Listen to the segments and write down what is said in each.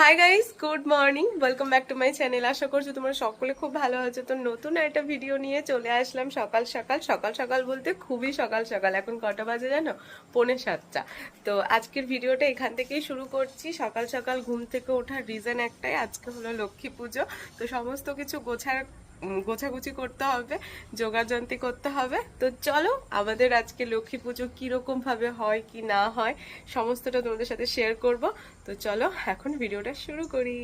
Hi guys good morning welcome back to my channel আশা করছি তোমার সকলে খুব ভালো আছো। তো নতুন একটা ভিডিও নিয়ে চলে আসলাম সকাল সকাল। সকাল সকাল বলতে খুবই সকাল সকাল। এখন কটা বাজে জানো? পৌনে সাতটা। তো আজকের ভিডিওটা এখান থেকেই শুরু করছি। সকাল সকাল ঘুম থেকে ওঠার রিজন একটাই, আজকে হলো লক্ষ্মী পুজো। তো সমস্ত কিছু গোছার গোছাগুছি করতে হবে যোগাযন্ত্রী করতে হবে। তো চলো, আমাদের আজকে লক্ষ্মী পুজো কীরকম ভাবে হয় কি না হয়, সমস্তটা তোমাদের সাথে শেয়ার করব। তো চলো, এখন ভিডিওটা শুরু করি।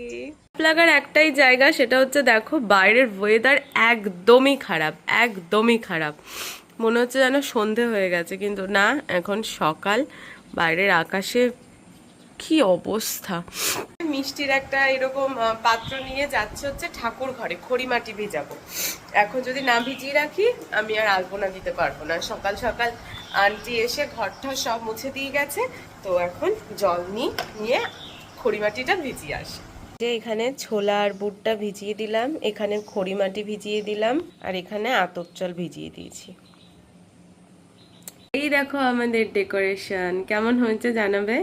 লাগার একটাই জায়গা, সেটা হচ্ছে দেখো, বাইরের ওয়েদার একদমই খারাপ একদমই খারাপ। মনে হচ্ছে যেন সন্ধে হয়ে গেছে, কিন্তু না, এখন সকাল, বাইরের আকাশে কি অবস্থা? মিষ্টির একটা এরকম পাত্র নিয়ে যাচ্ছে হচ্ছে ঠাকুর ঘরে খড়ি মাটি ভিজাবো এখন যদি না ভিজিয়ে রাখি, আমি আর আলপনা দিতে পারব না। সকাল সকাল আন্টি এসে ঘরটা সব মুছে দিয়ে গেছে, তো এখন জল নিয়ে খড়ি মাটিটা ভিজিয়ে আসি। যে এখানে ছোলা আর বুটটা ভিজিয়ে দিলাম, এখানে খড়ি মাটি ভিজিয়ে দিলাম, আর এখানে আতপ জল ভিজিয়ে দিয়েছি। এই দেখো আমাদের ডেকোরেশন, কেমন হয়েছে জানাবে?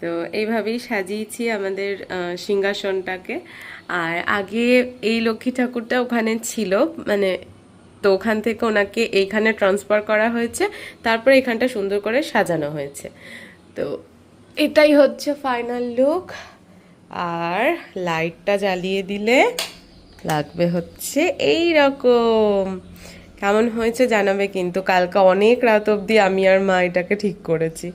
তো এইভাবেই সাজিয়েছি আমাদের সিংহাসনটাকে। আর আগে এই লক্ষ্মী ঠাকুরটা ওখানে ছিল মানে তো ওখান থেকে ওনাকে এইখানে ট্রান্সফার করা হয়েছে, তারপরে এখানটা সুন্দর করে সাজানো হয়েছে। তো এটাই হচ্ছে ফাইনাল লুক আর লাইটটা জ্বালিয়ে দিলে লাগবে হচ্ছে এই রকম কেমন হয়েছে জানাবে কিন্তু, কালকে অনেক রাত অবধি আমি আর মা এটাকে ঠিক করেছি।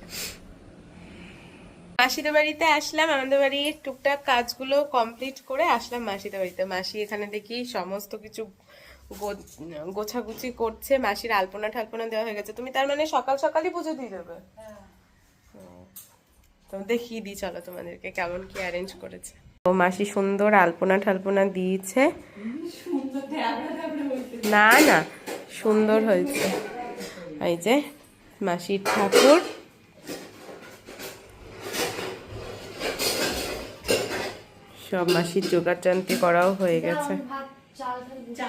মাসিদের বাড়িতে আসলাম আমাদের বাড়ির টুকটাক কাজগুলো কমপ্লিট করে আসলাম মাসিদের বাড়িতে। মাসি এখানে দেখি সমস্ত কিছু গোছাগুছি করছে মাসির আলপনা ঠালপনা দেওয়া হয়ে গেছে। তুমি তার মানে সকাল সকালই পুজো দিয়ে দেবে? হুম। তো দেখিয়ে দিই চলো তোমাদেরকে কেমন কি অ্যারেঞ্জ করেছে। তো মাসি সুন্দর আলপনা ঠালপনা দিয়েছে। না না সুন্দর হয়েছে। এই যে মাসির ঠাকুর। সব মাসির জোগাড় যোগাযান্ত্রী করাও হয়ে গেছে।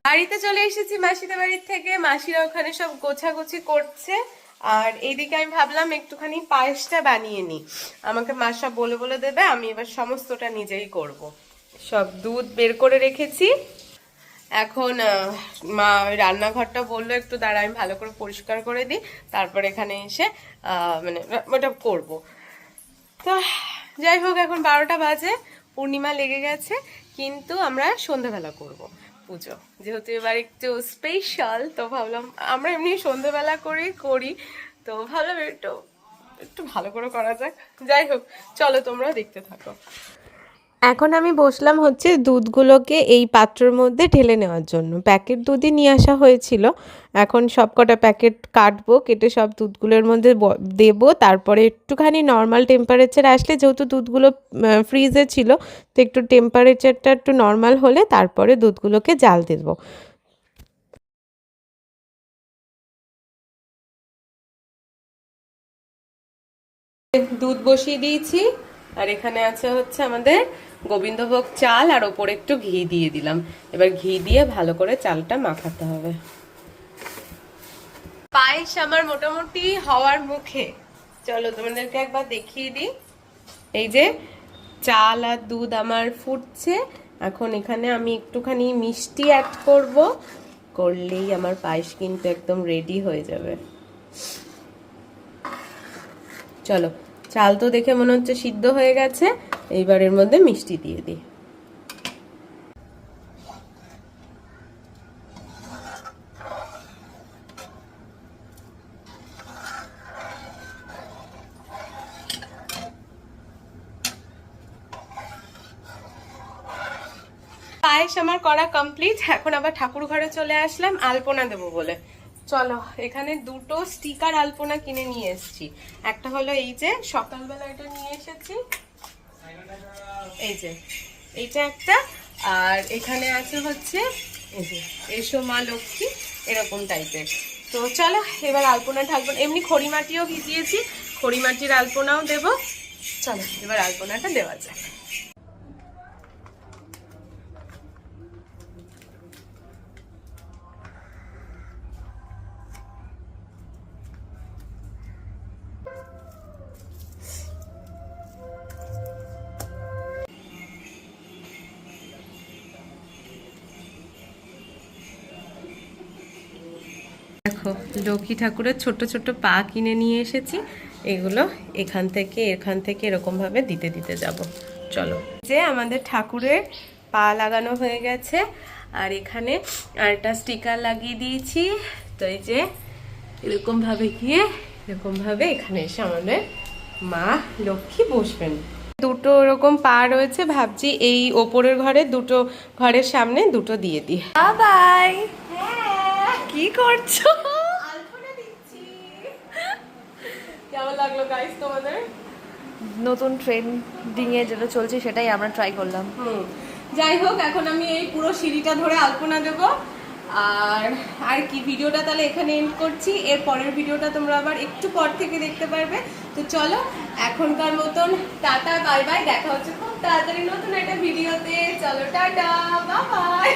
বাড়িতে চলে এসেছি মাসিদের বাড়ির থেকে। মাসিরা ওখানে সব গোছাগুছি করছে। আর এইদিকে আমি ভাবলাম একটুখানি পায়েসটা বানিয়ে নি আমাকে মা সব বলে বলে দেবে, আমি এবার সমস্তটা নিজেই করব। সব দুধ বের করে রেখেছি। এখন মা রান্নাঘরটা বলল, একটু দাঁড়া, আমি ভালো করে পরিষ্কার করে দিই। তারপর এখানে এসে মানে ওটা করব। তো যাই হোক, এখন বারোটা বাজে। পূর্ণিমা লেগে গেছে, কিন্তু আমরা সন্ধ্যাবেলা করব। পুজো, যেহেতু এবার একটু স্পেশাল তো ভাবলাম আমরা এমনি সন্ধ্যাবেলা করেই করি। তো ভাবলাম একটু একটু ভালো করে করা যাক। যাই হোক, চলো তোমরা দেখতে থাকো। এখন আমি বসলাম হচ্ছে দুধগুলোকে এই পাত্রের মধ্যে ঢেলে নেওয়ার জন্য। প্যাকেট দুধই নিয়ে আসা হয়েছিল। এখন সব কটা প্যাকেট কাটবো, কেটে সব দুধগুলোর মধ্যে দেবো। তারপরে একটুখানি নর্মাল টেম্পারেচার আসলে যেহেতু দুধগুলো ফ্রিজে ছিল, তো একটু টেম্পারেচারটা একটু নর্মাল হলে তারপরে দুধগুলোকে জাল দেবো। দুধ বসিয়ে দিয়েছি। আর এখানে আছে হচ্ছে আমাদের গোবিন্দভোগ চাল আর ওপরে একটু ঘি দিয়ে দিলাম। এবার ঘি দিয়ে ভালো করে চালটা মাখাতে হবে। পায়েস আমার মোটামুটি হওয়ার মুখে। চলো তোমাদেরকে একবার দেখিয়ে দিই। এই যে চাল আর দুধ আমার ফুটছে। এখন এখানে আমি একটুখানি মিষ্টি অ্যাড করব। করলেই আমার পায়েস কিন্তু একদম রেডি হয়ে যাবে। চলো, চাল তো দেখে মনে হচ্ছে সিদ্ধ হয়ে গেছে। এইবার এর মধ্যে মিষ্টি দিয়ে দিই। পায়েস আমার করা কমপ্লিট এখন আবার ঠাকুর ঘরে চলে আসলাম, আলপনা দেবো বলে। চলো, এখানে দুটো স্টিকার আলপনা কিনে নিয়ে এসেছি। একটা হলো এই যে সকালবেলা এটা নিয়ে এসেছি এই যে, এইটা একটা, আর এখানে আছে হচ্ছে, এই যে, এসো মা লক্ষ্মী, এরকম টাইপের তো চলো, এবার আলপনা ঠালপনা এমনি খড়ি মাটিও ভিজিয়েছি খড়ি মাটির আলপনাও দেবো। চলো, এবার আলপনাটা দেওয়া যায় দেখো লক্ষ্মী ঠাকুরের ছোট ছোট পা কিনে নিয়ে এসেছি। এগুলো এখান থেকে এখান থেকে এরকম ভাবে দিতে দিতে যাব। চলো। যে আমাদের ঠাকুরের পা লাগানো হয়ে গেছে আর এখানে আরেকটা স্টিকার লাগিয়ে দিয়েছি। তো এই যে এরকম ভাবে গিয়ে এরকম ভাবে এখানে এসে আমাদের মা লক্ষ্মী বসবেন। দুটো এরকম পা রয়েছে ভাবছি এই ওপরের ঘরে দুটো ঘরের সামনে দুটো দিয়ে দিই। বাই কি করছ? লাগল গাইস তোমাদের? নতুন ট্রেন্ডিং এ যেটা চলছে সেটাই আমরা ট্রাই করলাম। যাই হোক এখন আমি এই পুরো সিঁড়িটা ধরে আলপনা দেব। আর আর কি ভিডিওটা তাহলে এখানে এন্ড করছি। এর পরের ভিডিওটা তোমরা আবার একটু পর থেকে দেখতে পারবে। তো চলো এখনকার মতন টাটা বাই বাই দেখা হচ্ছে খুব তাড়াতাড়ি নতুন একটা ভিডিওতে। চলো টাটা বাই বাই